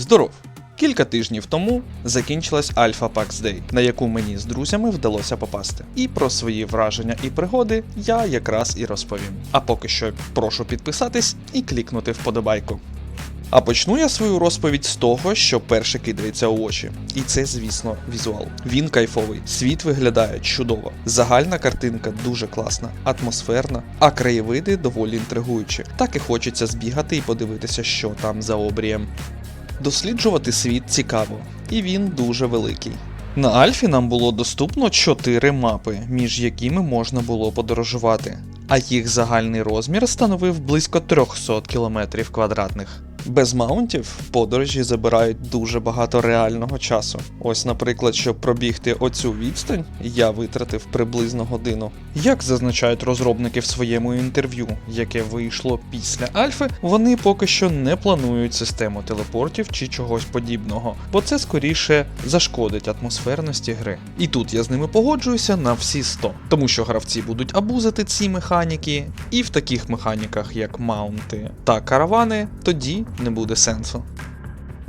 Здоров! Кілька тижнів тому закінчилась Альфа Pax Day, на яку мені з друзями вдалося попасти. І про свої враження і пригоди я якраз і розповім. А поки що прошу підписатись і клікнути вподобайку. А почну я свою розповідь з того, що перше кидається у очі. І це, звісно, візуал. Він кайфовий, світ виглядає чудово. Загальна картинка дуже класна, атмосферна, а краєвиди доволі інтригуючі. Так і хочеться збігати і подивитися, що там за обрієм. Досліджувати світ цікаво, і він дуже великий. На Альфі нам було доступно 4 мапи, між якими можна було подорожувати, а їх загальний розмір становив близько 300 км квадратних. Без маунтів подорожі забирають дуже багато реального часу. Ось, наприклад, щоб пробігти оцю відстань, я витратив приблизно годину. Як зазначають розробники в своєму інтерв'ю, яке вийшло після Альфи, вони поки що не планують систему телепортів чи чогось подібного, бо це скоріше зашкодить атмосферності гри. І тут я з ними погоджуюся на всі 100, тому що гравці будуть абузити ці механіки, і в таких механіках, як маунти та каравани, тоді не буде сенсу.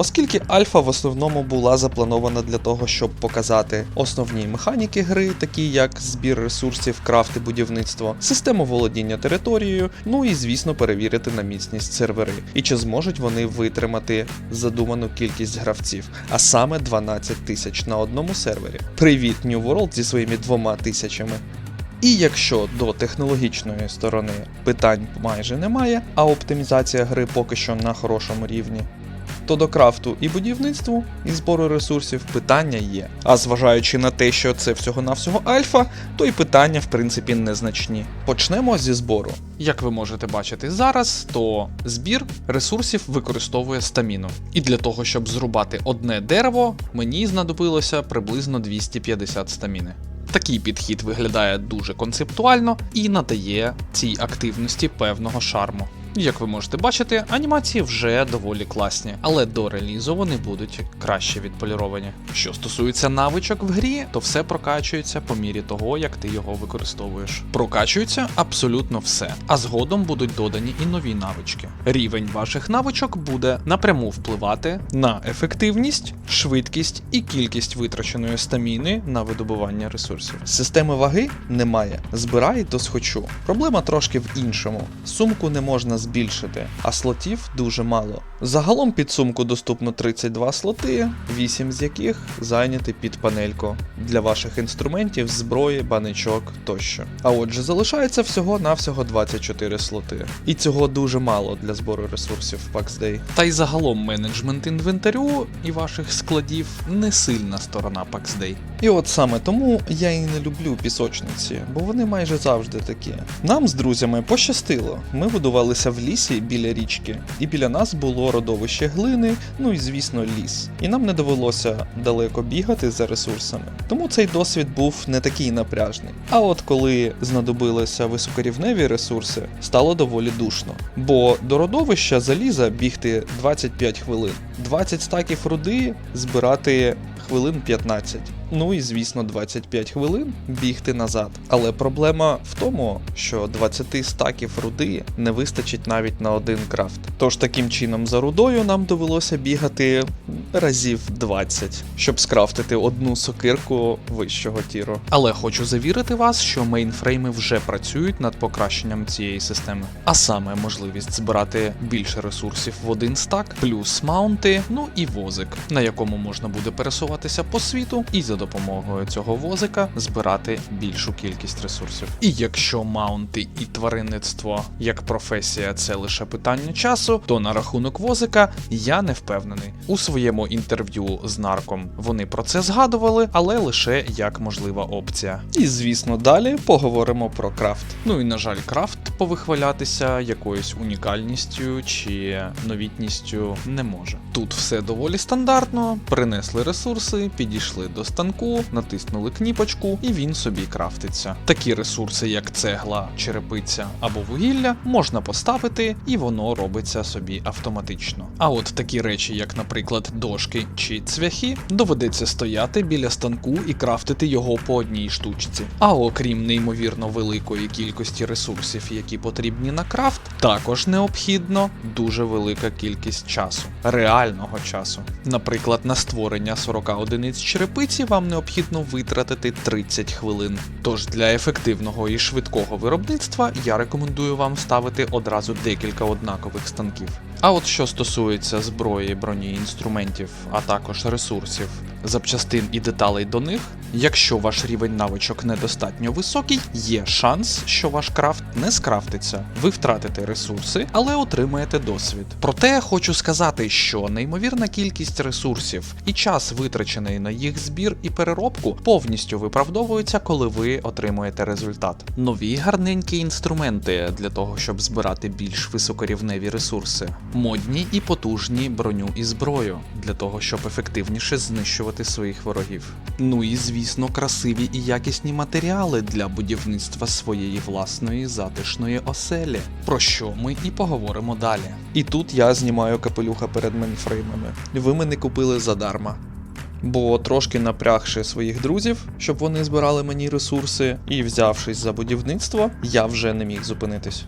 Оскільки альфа в основному була запланована для того, щоб показати основні механіки гри, такі як збір ресурсів, крафт і будівництво, систему володіння територією, ну і звісно перевірити на міцність сервери, і чи зможуть вони витримати задуману кількість гравців, а саме 12 тисяч на одному сервері. Привіт, New World зі своїми двома тисячами. І якщо до технологічної сторони питань майже немає, а оптимізація гри поки що на хорошому рівні, то до крафту і будівництву і збору ресурсів питання є. А зважаючи на те, що це всього-навсього альфа, то і питання в принципі незначні. Почнемо зі збору. Як ви можете бачити зараз, то збір ресурсів використовує стаміну. І для того, щоб зрубати одне дерево, мені знадобилося приблизно 250 стаміни. Такий підхід виглядає дуже концептуально і надає цій активності певного шарму. Як ви можете бачити, анімації вже доволі класні, але до релізу вони будуть краще відполіровані. Що стосується навичок в грі, то все прокачується по мірі того, як ти його використовуєш. Прокачується абсолютно все, а згодом будуть додані і нові навички. Рівень ваших навичок буде напряму впливати на ефективність, швидкість і кількість витраченої стаміни на видобування ресурсів. Системи ваги немає. Збирай то схочу. Проблема трошки в іншому. Сумку не можна збільшити, а слотів дуже мало. Загалом під сумку доступно 32 слоти, 8 з яких зайняті під панельку для ваших інструментів, зброї, баничок тощо. А отже, залишається всього-навсього 24 слоти. І цього дуже мало для збору ресурсів в Pax Day. Та й загалом менеджмент інвентарю і ваших складів не сильна сторона Pax Day. І от саме тому я і не люблю пісочниці, бо вони майже завжди такі. Нам з друзями пощастило. Ми будувалися в лісі біля річки, і біля нас було родовище глини, ну і звісно, ліс. І нам не довелося далеко бігати за ресурсами. Тому цей досвід був не такий напряжний. А от коли знадобилися високорівневі ресурси, стало доволі душно. Бо до родовища заліза бігти 25 хвилин, 20 стаків руди збирати хвилин 15. Ну і звісно, 25 хвилин бігти назад. Але проблема в тому, що 20 стаків руди не вистачить навіть на один крафт. Тож таким чином за рудою нам довелося бігати разів 20, щоб скрафтити одну сокирку вищого тіру. Але хочу завірити вас, що мейнфрейми вже працюють над покращенням цієї системи. А саме можливість збирати більше ресурсів в один стак, плюс маунти, ну і возик, на якому можна буде пересуватися по світу і за допомогою цього возика збирати більшу кількість ресурсів. І якщо маунти і тваринництво як професія це лише питання часу, то на рахунок возика я не впевнений. У своєму інтерв'ю з нарком вони про це згадували, але лише як можлива опція. І звісно, далі поговоримо про крафт. Ну і на жаль, крафт повихвалятися якоюсь унікальністю чи новітністю не може. Тут все доволі стандартно, принесли ресурси, підійшли до станку, натиснули кніпочку, і він собі крафтиться. Такі ресурси, як цегла, черепиця або вугілля, можна поставити, і воно робиться собі автоматично. А от такі речі, як, наприклад, дошки чи цвяхи, доведеться стояти біля станку і крафтити його по одній штучці. А окрім неймовірно великої кількості ресурсів, які потрібні на крафт, також необхідно дуже велика кількість часу, реального часу. Наприклад, на створення 40 одиниць черепиці вам необхідно витратити 30 хвилин. Тож для ефективного і швидкого виробництва я рекомендую вам ставити одразу декілька однакових станків. А от що стосується зброї, броні, інструментів, а також ресурсів, запчастин і деталей до них, якщо ваш рівень навичок недостатньо високий, є шанс, що ваш крафт не скрафтиться. Ви втратите ресурси, але отримаєте досвід. Проте хочу сказати, що неймовірна кількість ресурсів і час, витрачений на їх збір і переробку, повністю виправдовуються, коли ви отримуєте результат. Нові гарненькі інструменти для того, щоб збирати більш високорівневі ресурси, модні і потужні броню і зброю для того, щоб ефективніше знищувати своїх ворогів. Ну і звісно, красиві і якісні матеріали для будівництва своєї власної затишної оселі, про що ми і поговоримо далі. І тут я знімаю капелюха перед мейнфреймами. Ви мене купили задарма. Бо трошки напрягши своїх друзів, щоб вони збирали мені ресурси, і взявшись за будівництво, я вже не міг зупинитись.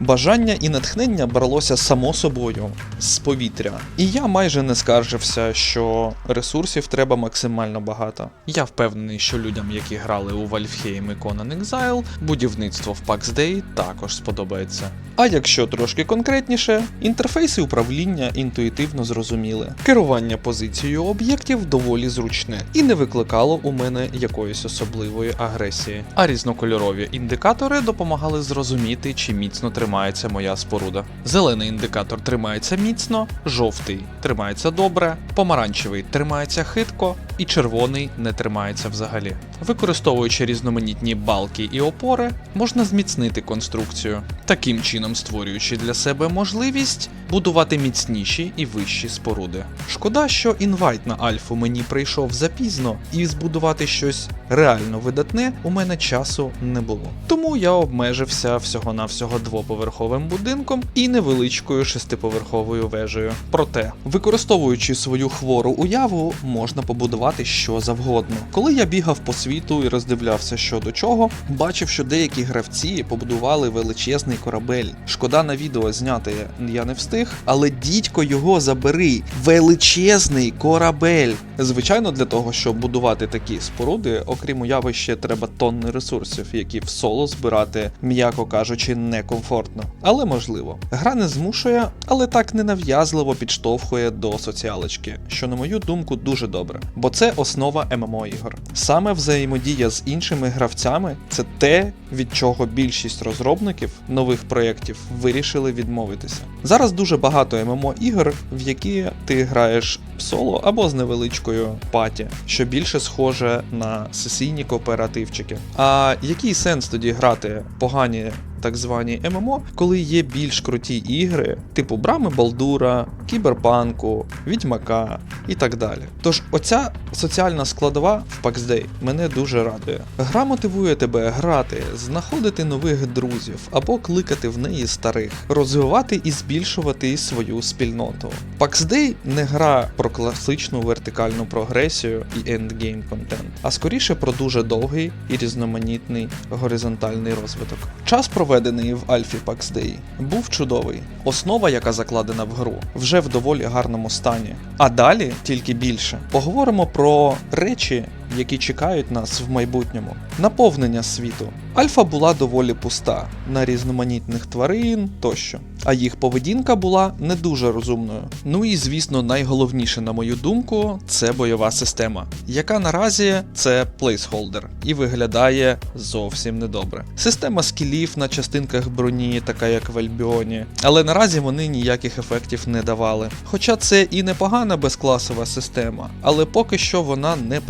Бажання і натхнення бралося само собою з повітря, і я майже не скаржився, що ресурсів треба максимально багато. Я впевнений, що людям, які грали у Valheim і Conan Exile, будівництво в PAX Day також сподобається. А якщо трошки конкретніше, інтерфейси управління інтуїтивно зрозуміли. Керування позицією об'єктів доволі зручне і не викликало у мене якоїсь особливої агресії. А різнокольорові індикатори допомагали зрозуміти, чи міцно тримається моя споруда. Зелений індикатор тримається міцно, жовтий тримається добре, помаранчевий тримається хитко, і червоний не тримається взагалі. Використовуючи різноманітні балки і опори, можна зміцнити конструкцію, таким чином створюючи для себе можливість будувати міцніші і вищі споруди. Шкода, що інвайт на альфу мені прийшов запізно, і збудувати щось реально видатне у мене часу не було. Тому я обмежився всього-навсього двоповерховим будинком і невеличкою шестиповерховою вежею. Проте, використовуючи свою хвору уяву, можна побудувати що завгодно. Коли я бігав по світу і роздивлявся що до чого, бачив, що деякі гравці побудували величезний корабель. Шкода на відео зняти я не встиг, але дідько його забери. Величезний корабель. Звичайно, для того, щоб будувати такі споруди, окрім уяви, ще треба тонни ресурсів, які в соло збирати, м'яко кажучи, некомфортно. Але можливо. Гра не змушує, але так ненав'язливо підштовхує до соціалочки, що, на мою думку, дуже добре. Бо це основа ММО ігор. Саме взаємодія з іншими гравцями це те, від чого більшість розробників нових проєктів вирішили відмовитися. Зараз дуже багато ММО ігор, в які ти граєш соло або з невеличкою паті, що більше схоже на сесійні кооперативчики. А який сенс тоді грати погані так звані ММО, коли є більш круті ігри, типу Брами Балдура, Кіберпанку, Відьмака і так далі. Тож оця соціальна складова в Day мене дуже радує. Гра мотивує тебе грати, знаходити нових друзів або кликати в неї старих, розвивати і збільшувати свою спільноту. Day не гра про класичну вертикальну прогресію і ендгейм контент, а скоріше про дуже довгий і різноманітний горизонтальний розвиток. Час проведений в Альфі Day був чудовий. Основа, яка закладена в гру, вже в доволі гарному стані. А далі тільки більше. Поговоримо про речі, які чекають нас в майбутньому. Наповнення світу. Альфа була доволі пуста на різноманітних тварин тощо, а їх поведінка була не дуже розумною. Ну і звісно, найголовніше, на мою думку, це бойова система, яка наразі це плейсхолдер і виглядає зовсім недобре. Система скілів на частинках броні, така як в Альбіоні, але наразі вони ніяких ефектів не давали. Хоча це і непогана безкласова система, але поки що вона не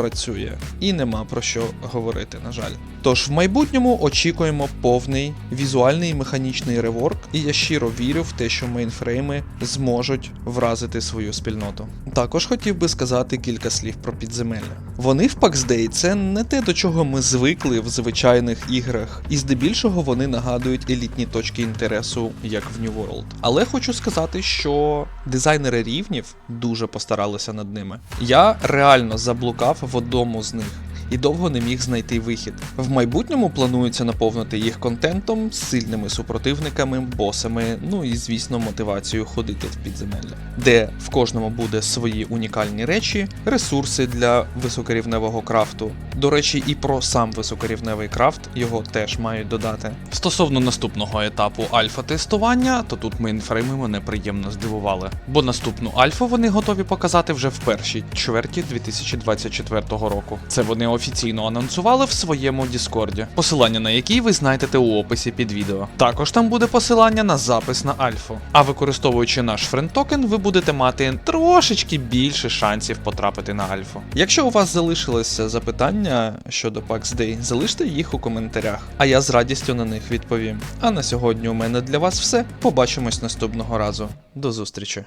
працює і нема про що говорити, на жаль. Тож в майбутньому очікуємо повний візуальний механічний реворк, і я щиро вірю в те, що мейнфрейми зможуть вразити свою спільноту. Також хотів би сказати кілька слів про підземелля. Вони в PAX це не те, до чого ми звикли в звичайних іграх, і здебільшого вони нагадують елітні точки інтересу, як в New World. Але хочу сказати, що дизайнери рівнів дуже постаралися над ними. Я реально заблукав в одному з них. І довго не міг знайти вихід. В майбутньому планується наповнити їх контентом, сильними супротивниками, босами, ну і звісно, мотивацією ходити в підземелля, де в кожному буде свої унікальні речі, ресурси для високорівневого крафту. До речі, і про сам високорівневий крафт його теж мають додати. Стосовно наступного етапу альфа-тестування, то тут мейнфрейми мене приємно здивували, бо наступну альфу вони готові показати вже в першій чверті 2024 року. Це вони офіційно анонсували в своєму Діскорді, посилання на який ви знайдете у описі під відео. Також там буде посилання на запис на альфу. А використовуючи наш френд-токен, ви будете мати трошечки більше шансів потрапити на альфу. Якщо у вас залишилися запитання щодо PAX Day, залиште їх у коментарях, а я з радістю на них відповім. А на сьогодні у мене для вас все. Побачимось наступного разу. До зустрічі!